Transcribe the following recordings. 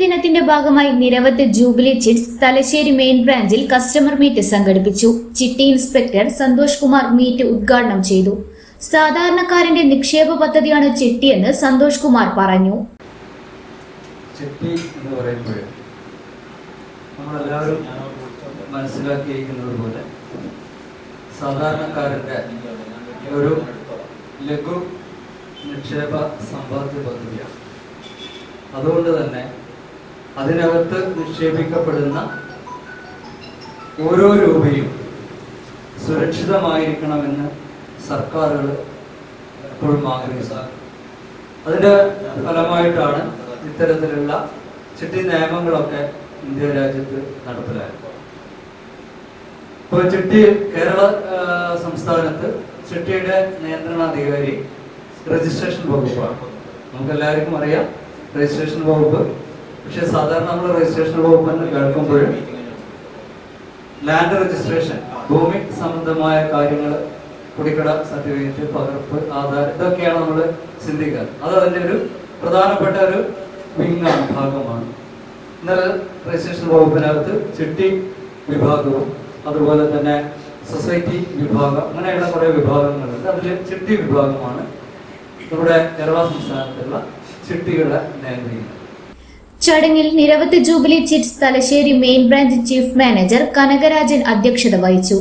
കേരളത്തിന്റെ ഭാഗമായി നിരവധി ജൂബിലി ചിറ്റ്സ് തലശ്ശേരി മെയിൻ ബ്രാഞ്ചിൽ കസ്റ്റമർ മീറ്റ് സംഘടിപ്പിച്ചു. ചിട്ടി ഇൻസ്പെക്ടർ സന്തോഷ് കുമാർ മീറ്റ് ഉദ്ഘാടനം ചെയ്തു. സാധാരണക്കാരന്റെ നിക്ഷേപ പദ്ധതിയാണ് ചിട്ടി എന്ന് സന്തോഷ് കുമാർ പറഞ്ഞു. ചിട്ടി പോലെ സാധാരണക്കാരന്റെ ഒരു ലഘു നിക്ഷേപ സമ്പാദ്യ പദ്ധതിയാണ്. അതുകൊണ്ട് തന്നെ അതിനകത്ത് നിക്ഷേപിക്കപ്പെടുന്ന ഓരോ രൂപയും സുരക്ഷിതമായിരിക്കണമെന്ന് സർക്കാരുകൾ എപ്പോഴും ആഗ്രഹിച്ചത് അതിന്റെ ഫലമായിട്ടാണ് ഇത്തരത്തിലുള്ള ചിട്ടി നിയമങ്ങളൊക്കെ ഇന്ത്യ രാജ്യത്ത് നടപ്പിലായത്. ഇപ്പോൾ ചിട്ടി കേരള സംസ്ഥാനത്ത് ചിട്ടിയുടെ നിയന്ത്രണാധികാരി രജിസ്ട്രേഷൻ വകുപ്പാണ്. നമുക്ക് എല്ലാവർക്കും അറിയാം രജിസ്ട്രേഷൻ വകുപ്പ് പക്ഷെ സാധാരണ നമ്മൾ രജിസ്ട്രേഷൻ വകുപ്പ് എന്ന് കേൾക്കുമ്പോഴും ലാൻഡ് രജിസ്ട്രേഷൻ ഭൂമി സംബന്ധമായ കാര്യങ്ങൾ കുടിക്കട സർട്ടിഫിക്കറ്റ് പകർപ്പ് ആധാർ ഇതൊക്കെയാണ് നമ്മൾ ചിന്തിക്കുക. അത് അതിന്റെ ഒരു പ്രധാനപ്പെട്ട ഒരു വിങ്ങാണ് ഭാഗമാണ്. എന്നാൽ രജിസ്ട്രേഷൻ വകുപ്പിനകത്ത് ചിട്ടി വിഭാഗവും അതുപോലെ തന്നെ സൊസൈറ്റി വിഭാഗം അങ്ങനെയുള്ള കുറേ വിഭാഗങ്ങളുണ്ട്. അതിൽ ചിട്ടി വിഭാഗമാണ് നമ്മുടെ കേരള സംസ്ഥാനത്തുള്ള ചിട്ടികളെ നിയന്ത്രിക്കുന്നത് ചടങ്ങിൽ നിരവധി Jubilee Chits Thalassery main branch chief manager Kanakarajan അധ്യക്ഷത വഹിച്ചു.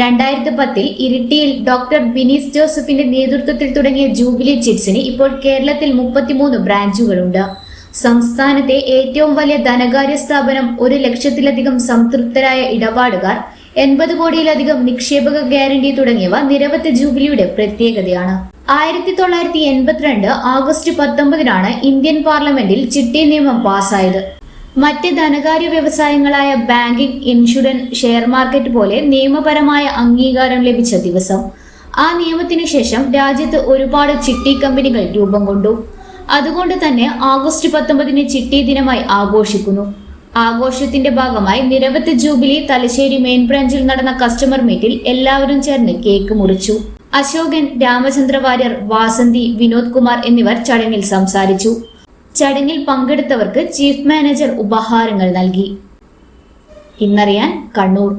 രണ്ടായിരത്തി പത്തിൽ ഇരിട്ടിയിൽ ഡോക്ടർ ബിനീസ് ജോസഫിന്റെ നേതൃത്വത്തിൽ തുടങ്ങിയ ജൂബിലി ചിറ്റ്സിന് ഇപ്പോൾ കേരളത്തിൽ മുപ്പത്തിമൂന്ന് ബ്രാഞ്ചുകളുണ്ട്. സംസ്ഥാനത്തെ ഏറ്റവും വലിയ ധനകാര്യ സ്ഥാപനം ഒരു ലക്ഷത്തിലധികം സംതൃപ്തരായ ഇടപാടുകാർ എൺപത് കോടിയിലധികം നിക്ഷേപക ഗ്യാരണ്ടി തുടങ്ങിയവ നിരവധി ജൂബിലിയുടെ പ്രത്യേകതയാണ്. ആയിരത്തി തൊള്ളായിരത്തി എൺപത്തിരണ്ട് ആഗസ്റ്റ് പത്തൊമ്പതിനാണ് ഇന്ത്യൻ പാർലമെന്റിൽ ചിട്ടി നിയമം പാസായത് മറ്റ് ധനകാര്യ വ്യവസായങ്ങളായ ബാങ്കിംഗ് ഇൻഷുറൻസ് ഷെയർ മാർക്കറ്റ് പോലെ നിയമപരമായ അംഗീകാരം ലഭിച്ച ദിവസം. ആ നിയമത്തിനു ശേഷം രാജ്യത്ത് ഒരുപാട് ചിട്ടി കമ്പനികൾ രൂപം കൊണ്ടു. അതുകൊണ്ട് തന്നെ ആഗസ്റ്റ് പത്തൊമ്പതിന് ചിട്ടി ദിനമായി ആഘോഷിക്കുന്നു. ആഘോഷത്തിന്റെ ഭാഗമായി നിരവധി ജൂബിലി തലശ്ശേരി മെയിൻ ബ്രാഞ്ചിൽ നടന്ന കസ്റ്റമർ മീറ്റിൽ എല്ലാവരും ചേർന്ന് കേക്ക് മുറിച്ചു. അശോകൻ രാമചന്ദ്ര വാര്യർ വാസന്തി വിനോദ് കുമാർ എന്നിവർ ചടങ്ങിൽ സംസാരിച്ചു. ചടങ്ങിൽ പങ്കെടുത്തവർക്ക് ചീഫ് മാനേജർ ഉപഹാരങ്ങൾ നൽകി. ഇന്നറിയാൻ കണ്ണൂർ.